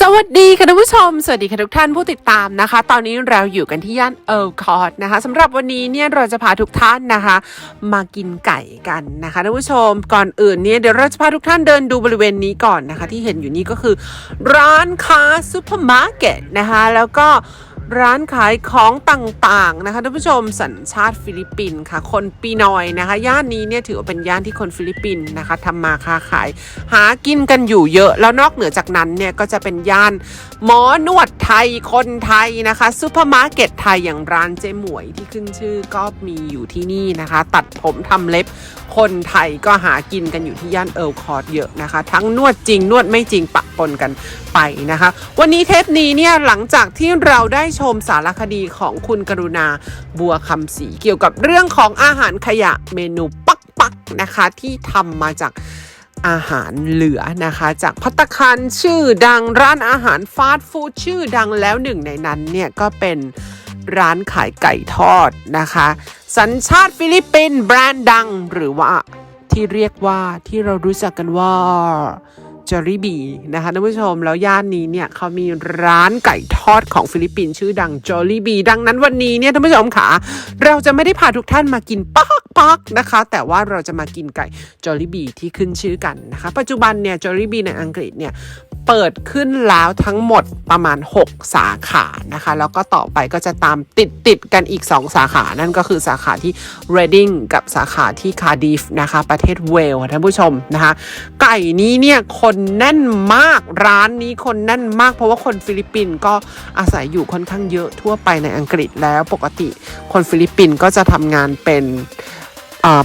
สวัสดีค่ะท่านผู้ชม สวัสดีค่ะทุกท่านผู้ติดตามนะคะ ตอนนี้เราอยู่กันที่ย่านเอ r ร์คอร์ดนะคะสำหรับวันนี้เนี่ยเราจะพาทุกท่านนะคะ มากินไก่กันนะคะท่านผู้ชมก่อนอื่นเนี่ยเดี๋ยวเราจะพาทุกท่านเดินดูบริเวณนี้ก่อนนะคะ ที่เห็นอยู่นี้ก็คือ ร้านค้าซูเปอร์มาร์เก็ตนะคะแล้วก็ ร้านขายของต่างๆนะคะท่านผู้ชมสัญชาติฟิลิปปินส์ค่ะ คนปีนอยนะคะ ย่านนี้เนี่ยถือว่าเป็นย่านที่คนฟิลิปปินส์นะคะทำมาค้าขาย หากินกันอยู่เยอะ แล้วนอกเหนือจากนั้นเนี่ยก็จะเป็นย่านหมอนวดไทยคนไทยนะคะซูเปอร์มาร์เก็ตไทยอย่างร้านเจ๊หมวยที่ขึ้นชื่อก็มีอยู่ที่นี่นะคะ ตัดผมทำเล็บคนไทยก็หากินกันอยู่ที่ย่านเอิร์ลคอร์ดเยอะนะคะ ทั้งนวดจริงนวดไม่จริงปะปนกันไปนะคะ วันนี้เทปนี้เนี่ยหลังจากที่เราได้ชมสารคดีของคุณกรุณาบัวคำศรีเกี่ยวกับเรื่องของอาหารขยะเมนูปักปักๆนะคะที่ทำมาจากอาหารเหลือนะคะ จากพัตคารชื่อดังร้านอาหารฟาสต์ฟู้ดชื่อดังแล้วหนึ่งในนั้นเนี่ยก็เป็น ร้านขายไก่ทอดนะคะ สัญชาติฟิลิปปินส์แบรนด์ดังหรือว่าที่เรียกว่าที่เรารู้จักกันว่าจอรี่บีนะคะท่านผู้ชมแล้วย่านนี้เนี่ยเขามีร้านไก่ทอดของฟิลิปปินส์ชื่อดังจอรี่บีดังนั้นวันนี้เนี่ยท่านผู้ชมค่ะเราจะไม่ได้พาทุกท่านมากินปักปักนะคะ แต่ว่าเราจะมากินไก่จอรี่บีที่ขึ้นชื่อกันนะคะ ปัจจุบันเนี่ยจอรี่บีในอังกฤษเนี่ย เปิดขึ้นแล้วทั้งหมดประมาณ 6 สาขานะคะ แล้วก็ต่อไปก็จะตามติดติดกันอีก 2 สาขา นั่นก็คือสาขาที่ Reading กับสาขาที่ Cardiff นะคะ ประเทศเวลส์ท่านผู้ชมนะคะ ไก่นี้เนี่ยคนแน่นมากร้านนี้คนแน่นมาก เพราะว่าคนฟิลิปปินส์ก็อาศัยอยู่ค่อนข้างเยอะทั่วไปในอังกฤษแล้วปกติคนฟิลิปปินส์ก็จะทำงานเป็น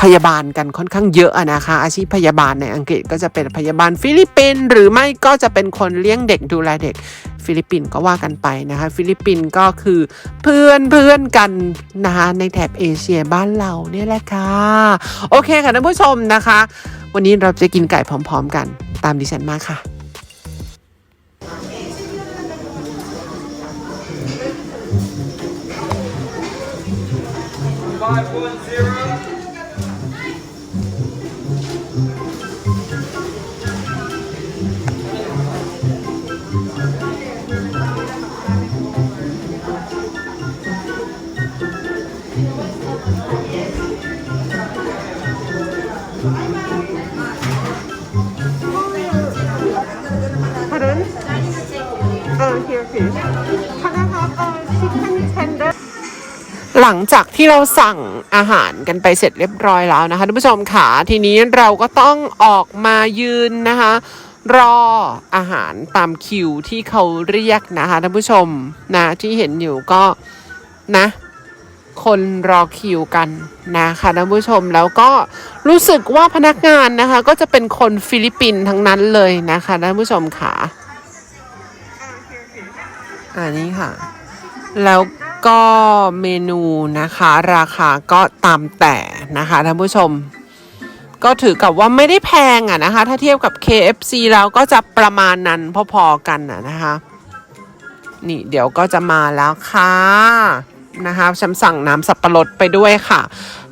พยาบาลกันค่อนข้างเยอะนะคะ อาชีพพยาบาลในอังกฤษก็จะเป็นพยาบาลฟิลิปปินส์หรือไม่ก็จะเป็นคนเลี้ยงเด็กดูแลเด็กฟิลิปปินส์ก็ว่ากันไปนะคะ ฟิลิปปินส์ก็คือเพื่อนเพื่อนกันนะคะในแถบเอเชียบ้านเราเนี่ยแหละค่ะ โอเคค่ะท่านผู้ชมนะคะ วันนี้เราจะกินไก่พร้อม ๆ กันตามดิฉันมาค่ะ Five one zero. หลังจากที่เราสั่งอาหารกันไปเสร็จเรียบร้อยแล้วนะคะท่านผู้ชมค่ะทีนี้เราก็ต้องออกมายืนนะคะ รออาหารตามคิวที่เขาเรียกนะคะท่านผู้ชมนะที่เห็นอยู่ก็นะ คนรอคิวกันนะคะท่านผู้ชมแล้วก็รู้สึกว่าพนักงานนะคะ ก็จะเป็นคนฟิลิปปินส์ทั้งนั้นเลยนะคะท่านผู้ชมค่ะ อันนี้ค่ะ แล้วก็เมนูนะคะ ราคาก็ตามแต่นะคะท่านผู้ชม ก็ถือกับว่าไม่ได้แพงอะนะคะ ถ้าเทียบกับ KFC แล้วก็จะประมาณนั้นพอๆกันอะนะคะ นี่เดี๋ยวก็จะมาแล้วค่ะนะคะฉันสั่งน้ำสับปะรดไปด้วยค่ะ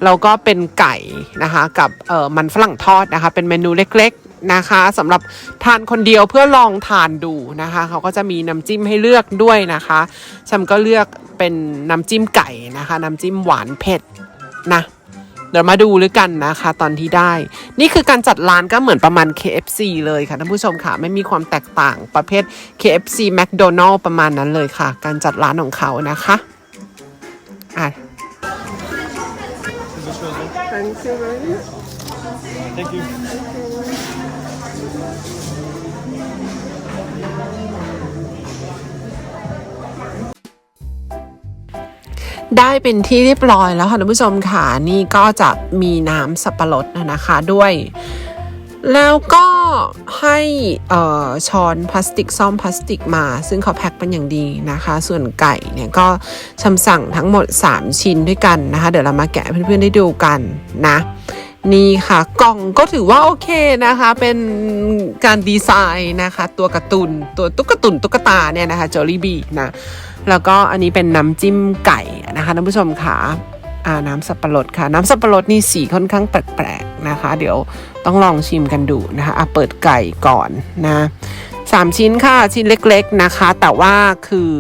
แล้วก็เป็นไก่นะคะ กับเอ่อมันฝรั่งทอดนะคะ เป็นเมนูเล็กๆ นะคะสำหรับทานคนเดียวเพื่อลองทานดูนะคะเขาก็จะมีน้ำจิ้มให้เลือกด้วยนะคะฉันก็เลือกเป็นน้ำจิ้มไก่นะคะ น้ำจิ้มหวานเผ็ดนะเดี๋ยวมาดูด้วยกันนะคะ ตอนที่ได้ นี่คือการจัดร้านก็เหมือนประมาณ KFC เลยค่ะท่านผู้ชมค่ะ ไม่มีความแตกต่างประเภท KFC McDonald ประมาณนั้นเลยค่ะ การจัดร้านของเขานะคะอะ Thank you. ได้เป็นที่เรียบร้อยแล้วค่ะท่านผู้ชมค่ะนี่ก็จะมีน้ำสับปะรดนะคะด้วย แล้วก็ให้ช้อนพลาสติกซ่อมพลาสติกมา ซึ่งเขาแพ็คเป็นอย่างดีนะคะ ส่วนไก่เนี่ยก็ชำสั่งทั้งหมด 3 ชิ้นด้วยกันนะคะ เดี๋ยวเรามาแกะเพื่อนๆได้ดูกันนะ นี่ค่ะ กล่องก็ถือว่าโอเคนะคะ เป็นการดีไซน์นะคะ ตัวการ์ตูนตัวตุ๊กตุนตุ๊กตาเนี่ยนะคะจอรี่บีนะแล้วก็อันนี้เป็นน้ำจิ้มไก่นะคะท่านผู้ชมค่ะอ่าน้ำสับปะรดค่ะ น้ำสับปะรดนี่สีค่อนข้างแปลกๆนะคะ เดี๋ยวต้องลองชิมกันดูนะคะอะเปิดไก่ก่อนนะส3ชิ้นค่ะชิ้นเล็กๆนะคะ แต่ว่าคือ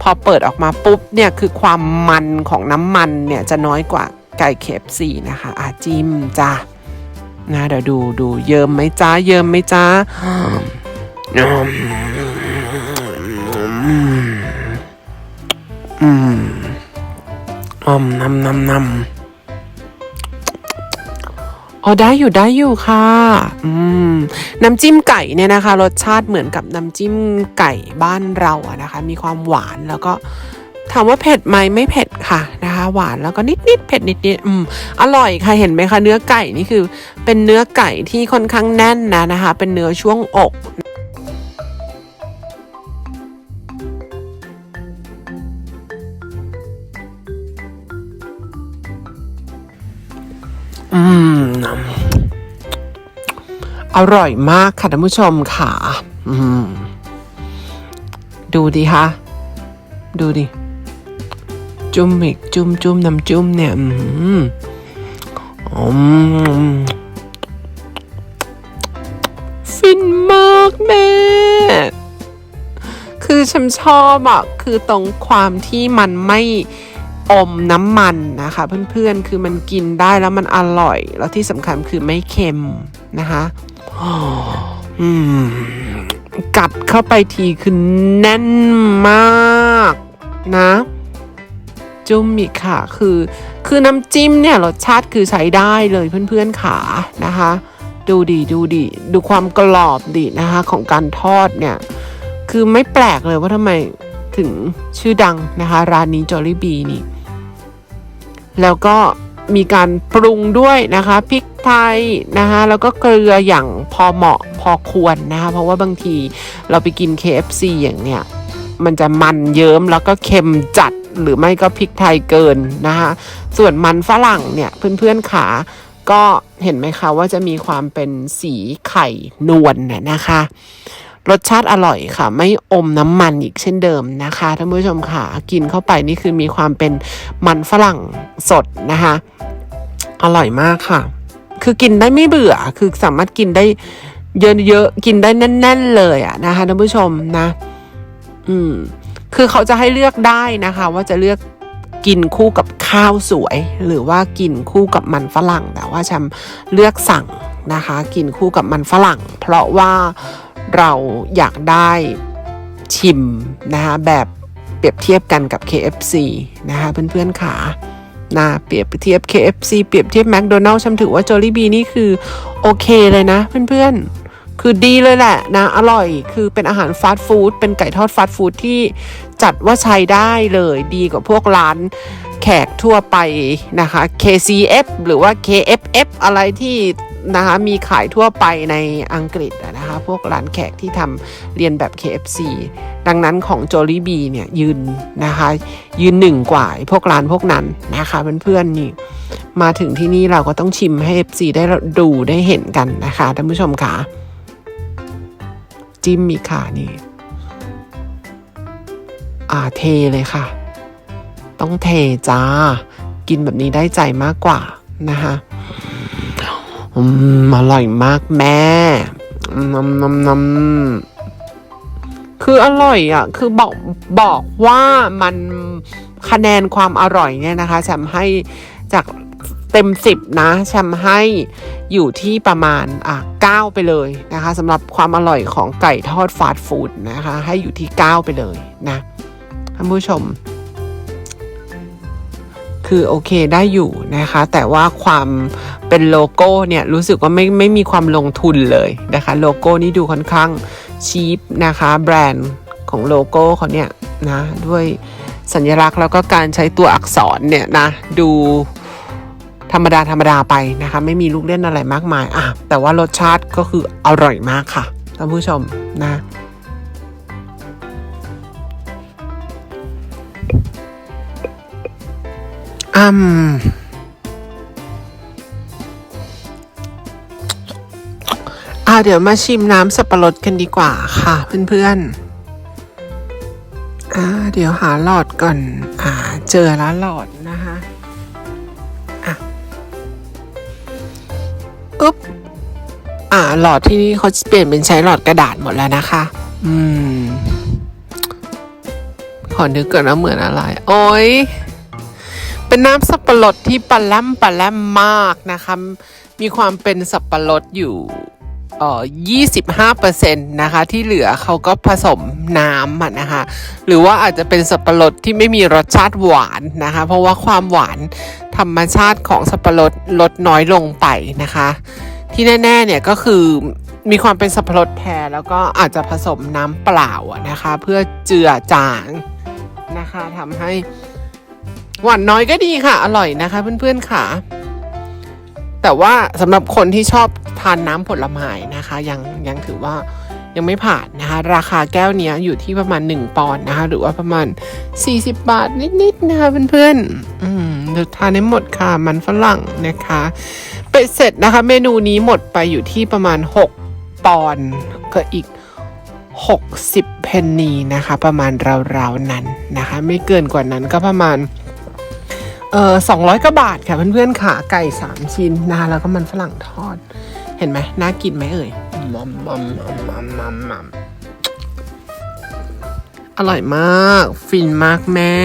พอเปิดออกมาปุ๊บเนี่ยคือความมันของน้ำมันเนี่ยจะน้อยกว่า ไก่เคฟซีนะคะอาจิมจ้านะเดี๋ยวดูดูเยิ้มไหมจ้าเยิ้มไหมจ้าอืมอมอืมอมนำนำนำอ๋อได้อยู่ได้อยู่ค่ะ อืม น้ำจิ้มไก่เนี่ยนะคะ รสชาติเหมือนกับน้ำจิ้มไก่บ้านเราอะนะคะ มีความหวานแล้วก็ ถามว่าเผ็ดไหมไม่เผ็ดค่ะนะคะ หวานแล้วก็นิดนิดๆเผ็ดนิดนิดๆอืมอร่อยค่ะเห็นไหมคะเนื้อไก่นี่คือ เป็นเนื้อไก่ที่ค่อนข้างแน่นนะนะคะ เป็นเนื้อช่วงอกอืมอร่อยมากค่ะท่านผู้ชมค่ะ อืม ดูดิคะ ดูดิ จุ่มอีกจุ่มจุ่มน้ำจุ่มเนี่ย อืมอมฟินมากแม่ คือฉันชอบอะคือตรงความที่มันไม่อมน้ำมันนะคะ เพื่อนๆ คือมันกินได้แล้วมันอร่อย แล้วที่สำคัญคือไม่เค็มนะคะอืมกัดเข้าไปทีคือแน่นมากนะ จุ่มอีกค่ะ คือ คือน้ำจิ้มเนี่ยรสชาติคือใช้ได้เลยเพื่อนๆขานะคะ ดูดิดูดิดูความกรอบดินะคะของการทอดเนี่ย คือไม่แปลกเลยว่าทำไมถึงชื่อดังนะคะร้านนี้จอ l ลี่บีนี่ แล้วก็มีการปรุงด้วยนะคะพริกไทยนะคะแล้วก็เกลืออย่างพอเหมาะพอควรนะคะเพราะว่าบางทีเราไปกิน KFC อย่างเนี้ยมันจะมันเยิ้มแล้วก็เค็มจัด หรือไม่ก็พริกไทยเกินนะคะส่วนมันฝรั่งเนี่ยเพื่อนๆขาก็เห็นไหมคะว่าจะมีความเป็นสีไข่นวลน่ะนะคะ รสชาติอร่อยค่ะ ไม่อมน้ำมันอีกเช่นเดิมนะคะท่านผู้ชมค่ะกินเข้าไปนี่คือมีความเป็นมันฝรั่งสดนะคะอร่อยมากค่ะ คือกินได้ไม่เบื่อคือสามารถกินได้เยอะๆกินได้แน่น ๆ เลยอะนะคะท่านผู้ชมนะ อืม คือเขาจะให้เลือกได้นะคะ ว่าจะเลือกกินคู่กับข้าวสวย หรือว่ากินคู่กับมันฝรั่ง แต่ว่าฉันเลือกสั่งนะคะ กินคู่กับมันฝรั่ง เพราะว่าเราอยากได้ชิมนะคะแบบเปรียบเทียบกันกับ KFC นะคะเพื่อนๆขานะเปรียบเทียบ KFC เปรียบเทียบ McDonald's ฉันถือว่า Jollibee นี่คือโอเคเลยนะเพื่อนๆ คือดีเลยแหละนะ อร่อยคือเป็นอาหารฟาสต์ฟู้ดเป็นไก่ทอดฟาสต์ฟู้ดที่ จัดว่าใช้ได้เลยดีกว่าพวกร้านแขกทั่วไปนะคะ KCF หรือว่า KFF อะไรที่นะคะมีขายทั่วไปในอังกฤษนะคะพวกร้านแขกที่ทำเรียนแบบ KFC ดังนั้นของ Jollibee เนี่ยยืนนะคะยืนหนึ่งกว่าพวกร้านพวกนั้นนะคะเพื่อนๆนี่มาถึงที่นี่เราก็ต้องชิมให้ FC ได้ดูได้เห็นกันนะคะท่านผู้ชมค่ะจิ้มมีค่ะนี่่าเทเลยค่ะ ต้องเทจ้า กินแบบนี้ได้ใจมากกว่านะคะอืมอร่อยมากแม่นำนำนำคืออร่อยอะ คือบอกบอกว่ามันคะแนนความอร่อยเนี่ยนะคะแชมให้จากเต็มสิบนะแชมให้อยู่ที่ประมาณอะเก้าไปเลยนะคะสำหรับความอร่อยของไก่ทอดฟาสต์ฟู้ดนะคะ ให้อยู่ที่เก้าไปเลยนะ ท่านผู้ชม คือโอเคได้อยู่นะคะ แต่ว่าความเป็นโลโก้เนี่ยรู้สึกว่าไม่ไม่มีความลงทุนเลยนะคะ โลโก้นี่ดูค่อนข้างชีพนะคะ แบรนด์ของโลโก้เขาเนี่ยนะด้วยสัญลักษณ์แล้วก็การใช้ตัวอักษรเนี่ยนะดูธรรมดาธรรมดาไปนะคะ ไม่มีลูกเล่นอะไรมากมายอะแต่ว่ารสชาติก็คืออร่อยมากค่ะท่านผู้ชมนะ อ่าเดี๋ยวมาชิมน้ำสับปะรดกันดีกว่าค่ะ เพื่อนๆ อ่า เดี๋ยวหาหลอดก่อน อ่า เจอแล้วหลอดนะคะอะอุ๊บ อ่า หลอดที่นี่เขาเปลี่ยนเป็นใช้หลอดกระดาษหมดแล้วนะคะ อืม ขอนึกก่อนนะเหมือนอะไร โอ้ย เป็นน้ำสับปะรดที่ปลาแลมปลาแลมมากนะคะ มีความเป็นสับปะรดอยู่เอ่อ25%นะคะ ที่เหลือเขาก็ผสมน้ำอะนะคะ หรือว่าอาจจะเป็นสับปะรดที่ไม่มีรสชาติหวานนะคะ เพราะว่าความหวานธรรมชาติของสับปะรดลดน้อยลงไปนะคะ ที่แน่ๆเนี่ยก็คือมีความเป็นสับปะรดแท้แล้วก็อาจจะผสมน้ำเปล่าอะนะคะ เพื่อเจือจางนะคะทำให้ หวานน้อยก็ดีค่ะ อร่อยนะคะ เพื่อนๆค่ะ แต่ว่าสำหรับคนที่ชอบทานน้ำผลไม้นะคะ ยังยังถือว่ายังไม่ผ่านนะคะ ราคาแก้วนี้อยู่ที่ประมาณ 1 ปอนด์นะคะ หรือว่าประมาณ 40 บาทนิดๆนะคะเพื่อนๆอืมทานได้หมดค่ะมันฝรั่งนะคะเป็ดเสร็จนะคะ เมนูนี้หมดไปอยู่ที่ประมาณ 6 ปอนด์ก็อีก 60 เพนนีนะคะ ประมาณราวๆนั้นนะคะ ไม่เกินกว่านั้นก็ประมาณ ออสองร้อยกว่าบาทค่ะเพื่อนๆค่ะไก่สามชิ้นนะคะแล้วก็มันฝรั่งทอด เห็นไหมน่ากินไหมเอ่ยมัมมัมมัมมัมมัมมัมอร่อยมาก ฟินมากแม่